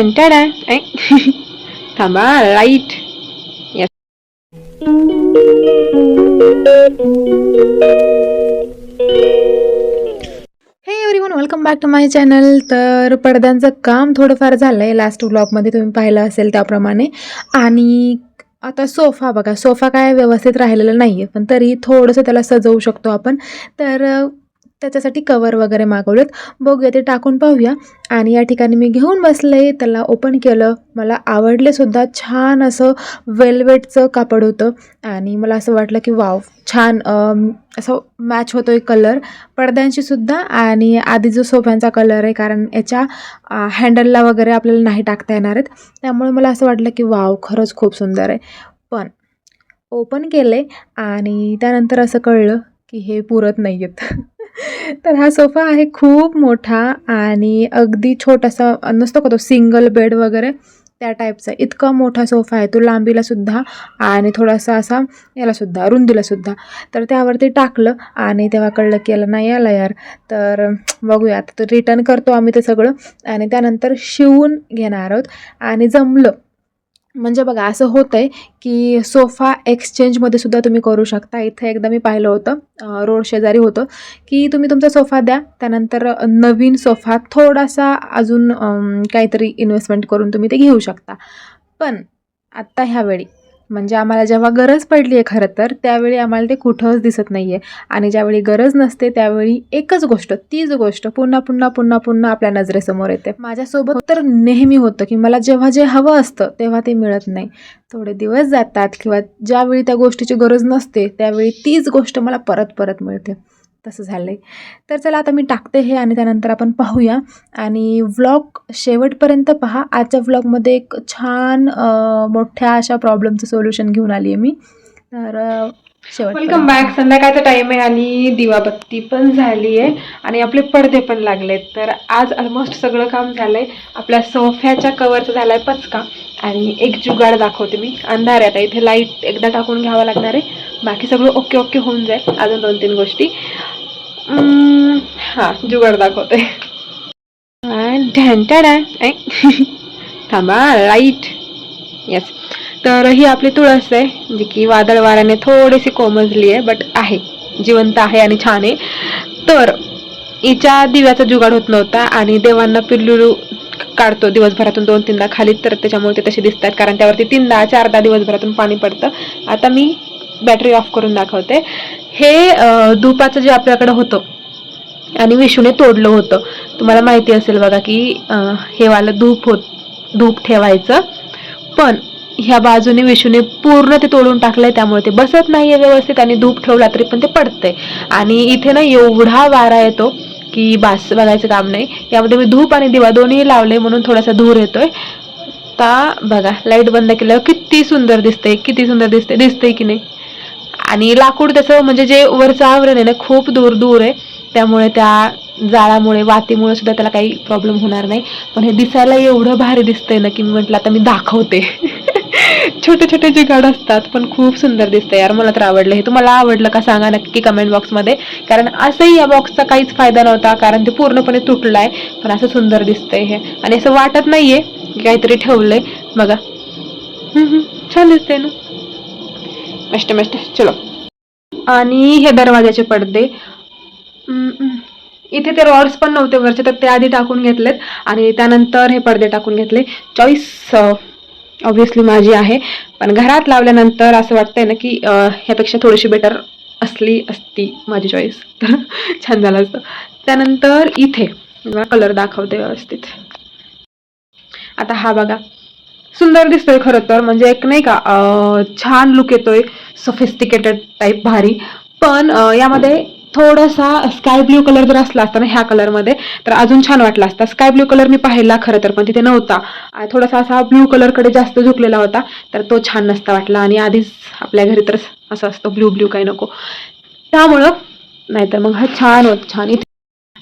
ढंटाडा ऐ. थांबा light hey everyone welcome back to my channel तर पडद्यांचं काम थोडंफार झालं आहे लास्ट व्लॉगमध्ये तुम्ही पाहिलं असेल त्याप्रमाणे. आणि आता सोफा बघा. सोफा काय व्यवस्थित राहिलेला नाही आहे पण तरी थोडंसं त्याला सजवू शकतो आपण. तर त्याच्यासाठी कवर वगैरे मागवलेत. बघूया ते टाकून पाहूया. आणि या ठिकाणी मी घेऊन बसले त्याला ओपन केलं. मला आवडले सुद्धा छान असं वेल्वेटचं कापड होतं. आणि मला असं वाटलं की वाव छान असं मॅच होतो एक कलर पडद्यांशी सुद्धा आणि आधी जो सोफ्यांचा कलर आहे कारण याच्या हँडलला वगैरे आपल्याला नाही टाकता येणार आहेत. त्यामुळे मला असं वाटलं की वाव खरंच खूप सुंदर आहे. पण ओपन केले आणि त्यानंतर असं कळलं की हे पुरत नाही आहेत तर हा सोफा आहे खूप मोठा आणि अगदी छोटासा नसतो का तो सिंगल बेड वगैरे त्या टाईपचा इतका मोठा सोफा आहे. तो लांबीला सुद्धा आणि थोडासा असा याला सुद्धा रुंदीला सुद्धा. तर त्यावरती टाकलं आणि तेव्हा कळलं की याला नाही आला यार. तर बघूया. आता तर रिटर्न करतो आम्ही ते सगळं आणि त्यानंतर शिवून घेणार आहोत. आणि जमलं म्हणजे बघा असं होतं आहे की सोफा एक्सचेंजमध्ये सुद्धा तुम्ही करू शकता. इथं एकदा मी पाहिलं होतं रोड शेजारी होतं की तुम्ही तुमचा सोफा द्या त्यानंतर नवीन सोफा थोडासा अजून काहीतरी इन्व्हेस्टमेंट करून तुम्ही ते घेऊ शकता. पण आत्ता ह्यावेळी म्हणजे आम्हाला जेव्हा गरज पडली आहे खरं तर त्यावेळी आम्हाला ते कुठंच दिसत नाही आहे आणि ज्यावेळी गरज नसते त्यावेळी एकच गोष्ट तीच गोष्ट पुन्हा पुन्हा पुन्हा पुन्हा आपल्या नजरेसमोर येते. माझ्यासोबत तर नेहमी होतं की मला जेव्हा जे हवं असतं तेव्हा ते मिळत नाही. थोडे दिवस जातात किंवा ज्यावेळी त्या गोष्टीची गरज नसते त्यावेळी तीच गोष्ट मला परत परत मिळते. तसं झालं आहे तर चला आता मी टाकते हे आणि त्यानंतर आपण पाहूया. आणि व्लॉग शेवटपर्यंत पहा. आजच्या व्लॉगमध्ये एक छान मोठ्या अशा प्रॉब्लेमचं सोल्युशन घेऊन आली आहे मी. तर शेवट वेलकम बॅक संध्याकाळचा टाईम आहे आणि दिवाबत्ती पण झाली आहे आणि आपले पडदे पण लागलेत. तर आज ऑलमोस्ट सगळं काम झालं आहे आपल्या सोफ्याच्या कवरचं झालं आहे पचका. आणि एक जुगाड दाखवते मी. अंधार आहे आता. इथे लाइट एकदा टाकून घ्यावं लागणार आहे. बाकी सगळं ओके ओके होऊन जाईल. अजून दोन तीन गोष्टी. हा जुगाड दाखवते ढंटाडा आहे थांबा लाइट येस तर ही आपली तुळस आहे जी की वादळ वाऱ्याने थोडीशी कोमजली आहे बट आहे. जिवंत आहे आणि छान आहे. तर हिच्या दिव्याचा जुगाड होत नव्हता आणि देवांना पिल्लू काढतो. दिवसभरातून दोन तीनदा खाली तर त्याच्यामुळे ते तसे दिसतात कारण त्यावरती तीनदा चारदा दिवसभरातून पाणी पडतं. आता मी बॅटरी ऑफ करून दाखवते. हे धुपाचं जे आपल्याकडे होतं आणि विशूने तोडलं होतं तुम्हाला माहिती असेल बघा की हे वालं धूप होत धूप ठेवायचं. पण ह्या बाजूने विशूने पूर्ण ते तोडून टाकलंय त्यामुळे ते बसत नाहीये व्यवस्थित आणि धूप ठेवला तरी पण ते पडतंय. आणि इथे ना एवढा वारा येतो की बास बघायचं काम नाही. यामध्ये मी धूप आणि दिवा दोन्ही लावले म्हणून थोडासा धूर येतोय. आता बघा लाइट बंद केल्यावर किती सुंदर दिसतंय किती सुंदर दिसते दिसतंय की नाही? आणि लाकूड त्याचं म्हणजे जे वरचं आवरण आहे ना खूप दूर दूर आहे. त्यामुळे त्या जाळामुळे वातीमुळे सुद्धा त्याला काही प्रॉब्लेम होणार नाही. पण हे दिसायला एवढं भारी दिसतंय ना की मी म्हटलं आता मी दाखवते. छोटे छोटे जे गड असतात पण खूप सुंदर दिसतंय यार मला तर आवडलं. हे तुम्हाला आवडलं का सांगा नक्की कमेंट बॉक्समध्ये कारण असंही या बॉक्सचा काहीच फायदा नव्हता कारण ते पूर्णपणे तुटलं आहे पण असं सुंदर दिसतंय हे. आणि असं वाटत नाहीये की काहीतरी ठेवलंय. बघा. छान दिसतंय ना. मस्त मस्त चलो. आणि हे दरवाजाचे पडदे. इथे ते रॉड्स पण नव्हते वरचे तर ते आधी टाकून घेतलेत. आणि त्यानंतर हे पडदे टाकून घेतले. चॉईस ऑब्विसली uh, माझी आहे. पण घरात लावल्यानंतर असं वाटतंय ना की uh, ह्यापेक्षा थोडीशी बेटर असली असती माझी चॉईस तर छान झालं असतं. त्यानंतर इथे कलर दाखवते व्यवस्थित. आता हा बघा. सुंदर दिसतोय खरं तर. म्हणजे एक नाही का छान लुक येतोय सफिस्टिकेटेड टाईप भारी. पण यामध्ये थोडासा स्काय ब्ल्यू कलर जर असला असता ना ह्या कलरमध्ये तर अजून छान वाटला असता. स्काय ब्ल्यू कलर मी पाहिला खरं तर पण तिथे नव्हता. थोडासा असा ब्ल्यू कलरकडे जास्त झुकलेला होता तर तो छान नसता वाटला. आणि आधीच आपल्या घरी तर असं असतं ब्ल्यू ब्ल्यू काही नको. त्यामुळं नाहीतर मग हा छान होत छान. इथे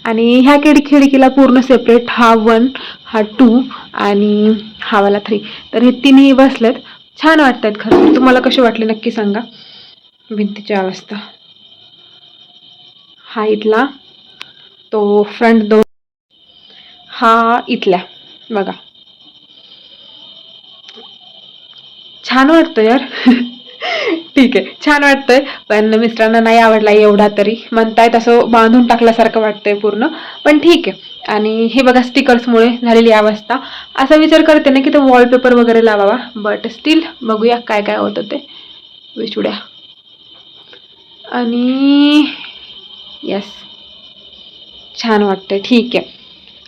आणि ह्या केडी खिडकीला पूर्ण सेपरेट हा वन हा टू आणि हा वाला थ्री तर हे तिन्ही बसलेत. छान वाटतात खरं तुम्हाला कसे वाटले नक्की सांगा. भिंतीची अवस्था. हा इथला. तो फ्रंट दोन हा इथल्या. बघा. छान वाटतं यार. ठीक आहे. छान वाटतंय. पण मिस्टरांना नाही आवडला एवढा तरी. म्हणतायत असं बांधून टाकल्यासारखं वाटतंय पूर्ण. पण ठीक आहे. आणि हे बघा स्टिकर्समुळे झालेली अवस्था. असा विचार करते ना की तो वॉलपेपर वगैरे लावावा. बट स्टील बघूया काय काय होतं ते. विचुड्या. आणि यस छान वाटतंय. ठीक आहे.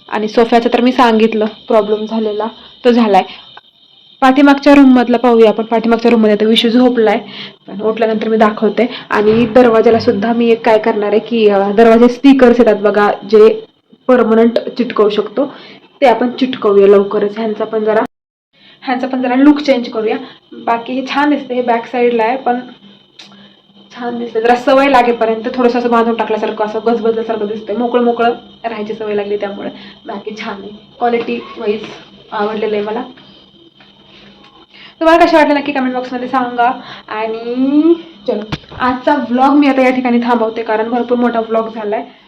आणि सोफ्याचं तर मी सांगितलं. प्रॉब्लेम झालेला तो झाला आहे पाठीमागच्या रूममधला पाहूया आपण. पाठीमागच्या रूममध्ये आता विषू झोपलाय. पण उठल्यानंतर मी दाखवते. आणि दरवाजाला सुद्धा मी एक काय करणार आहे की दरवाजे स्टिकर्स येतात बघा जे परमनंट चिटकवू शकतो. ते आपण चिटकवूया लवकरच. ह्यांचा पण जरा ह्यांचा पण जरा लुक चेंज करूया. बाकी हे छान दिसते हे बॅक साईडला आहे पण छान दिसते जरा सवय लागेपर्यंत थोडंसं असं बांधून टाकल्यासारखं असं गजबजल्यासारखं दिसतंय. मोकळं मोकळं राहायची सवय लागली त्यामुळे. बाकी छान आहे. क्वालिटी वाईज आवडलेलं आहे मला. तुम्हाला कशा वाटलं नक्की कमेंट बॉक्समध्ये सांगा. आणि चलो आजचा व्लॉग मी आता या ठिकाणी थांबवते कारण भरपूर मोठा व्लॉग झाला आहे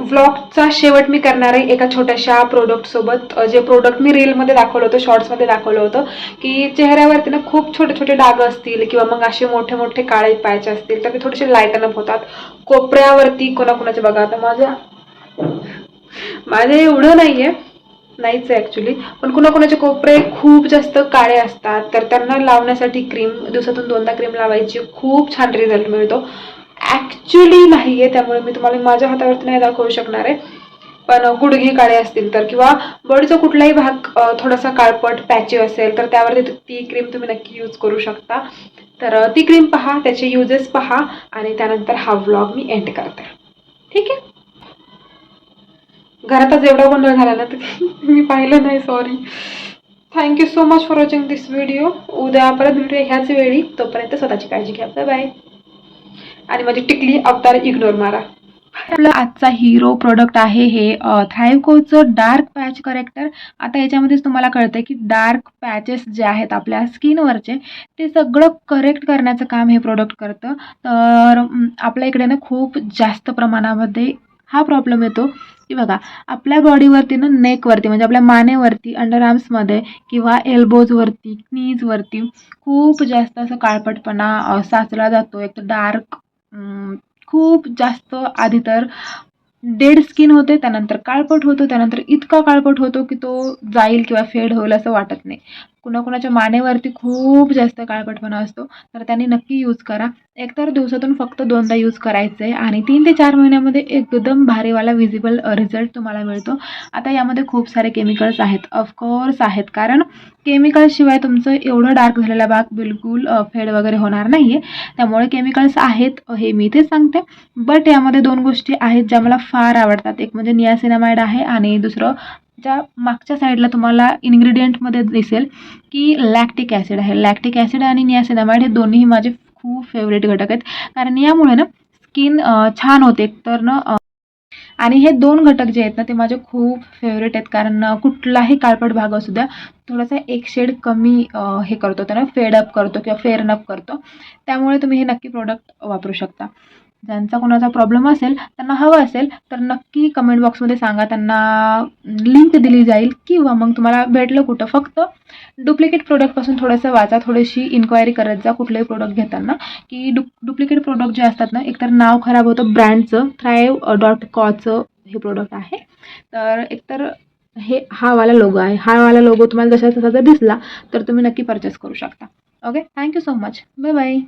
व्लॉगचा शेवट मी करणार आहे एका छोट्याशा प्रोडक्टसोबत जे प्रोडक्ट मी रीलमध्ये दाखवलं होतं शॉर्ट्समध्ये दाखवलं होतं की चेहऱ्यावरती ना खूप छोटे छोटे डाग असतील किंवा मग असे मोठे मोठे काळे पायचे असतील तर ते थोडेसे लायटन अप होतात. कोपऱ्यावरती कोणाकोणाचे बघा आता माझ्या माझे एवढं नाही आहे नाहीच आहे ॲक्च्युली पण कुणाकुणाचे कोपरे खूप जास्त काळे असतात. तर त्यांना लावण्यासाठी क्रीम दिवसातून दोनदा क्रीम लावायची खूप छान रिझल्ट मिळतो. ॲक्च्युली नाही आहे त्यामुळे मी तुम्हाला माझ्या हातावरती नाही दाखवू शकणार आहे. पण गुडघे काळे असतील तर किंवा बॉडीचा कुठलाही भाग थोडासा काळपट पॅचिव असेल तर त्यावरती ती क्रीम तुम्ही नक्की यूज करू शकता. तर ती क्रीम पहा त्याचे युजेस पहा आणि त्यानंतर हा व्लॉग मी एंड करते. ठीक आहे? घरातच एवढा गोंधळ झाला ना तर मी पाहिलं नाही sorry thank you so much for watching this video उद्या परत भेटूया ह्याच वेळी. तोपर्यंत स्वतःची काळजी घ्या. बाय बाय आणि माझी टिकली अवतार इग्नोर मारा. आपला आजचा हिरो प्रोडक्ट आहे हे थ्रायकोचं डार्क पॅच करेक्टर आता याच्यामध्येच तुम्हाला कळतंय की डार्क पॅचेस जे आहेत आपल्या स्किनवरचे ते सगळं करेक्ट करण्याचं काम हे प्रोडक्ट करतं. तर आपल्या इकडे ना खूप जास्त प्रमाणामध्ये हा प्रॉब्लेम येतो की बघा आपल्या बॉडीवरती ना नेकवरती म्हणजे आपल्या मानेवरती अंडर आर्म्समध्ये किंवा एल्बोजवरती नीजवरती खूप जास्त असं काळपटपणा साचला जातो. एक तर डार्क खूप जास्त आधी तर डेड स्किन होते त्यानंतर काळपट होतो त्यानंतर इतका काळपट होतो की तो जाईल किंवा फेड होईल असं वाटत नाही. कुणाकुणाच्या मानेवरती खूप जास्त काळपटपणा असतो. तर त्यांनी नक्की यूज करा. एकतर दिवसातून फक्त दोनदा यूज करायचं आहे आणि तीन ते चार महिन्यामध्ये एकदम भारीवाला विजिबल रिझल्ट तुम्हाला मिळतो. आता यामध्ये खूप सारे केमिकल्स आहेत. ऑफकोर्स आहेत. कारण केमिकल्सशिवाय तुमचं एवढं डार्क झालेला भाग बिलकुल फेड वगैरे होणार नाही आहे त्यामुळे केमिकल्स आहेत हे मी इथे सांगते. बट यामध्ये दोन गोष्टी आहेत ज्या मला फार आवडतात. एक म्हणजे नियासिनामाइड आहे आणि दुसरं ज्या मागच्या साईडला तुम्हाला इन्ग्रेडियंटमध्ये दिसेल की लॅक्टिक ॲसिड आहे. लॅक्टिक ॲसिड आणि नियासिनामाइड हे दोन्ही माझे खूप फेवरेट घटक आहेत. कारण यामुळे ना स्किन छान होते. तर ना आणि हे दोन घटक जे आहेत ना ते माझे खूप फेवरेट आहेत. कारण कुठलाही काळपट भाग असू द्या थोडासा एक शेड कमी हे करतो. त्याला फेडअप करतो किंवा फेअरनअप करतो. त्यामुळे तुम्ही हे नक्की प्रोडक्ट वापरू शकता. ज्यांचा कोणाचा प्रॉब्लेम असेल त्यांना हवं असेल तर नक्की कमेंट बॉक्समध्ये सांगा. त्यांना लिंक दिली जाईल किंवा मग तुम्हाला भेटलं कुठं. फक्त डुप्लिकेट प्रोडक्टपासून थोडंसं वाचा थोडीशी इन्क्वायरी करत जा कुठलंही प्रोडक्ट घेताना. की डु डुप्लिकेट प्रोडक्ट जे असतात ना एकतर नाव खराब होतं ब्रँडचं थ्राईव्ह डॉट कॉचं हे प्रोडक्ट आहे. तर एकतर हे हा वाला लोगो आहे. हा वाला लोगो तुम्हाला जसा तसा जर दिसला तर तुम्ही नक्की परचेस करू शकता. Okay thank you so much bye bye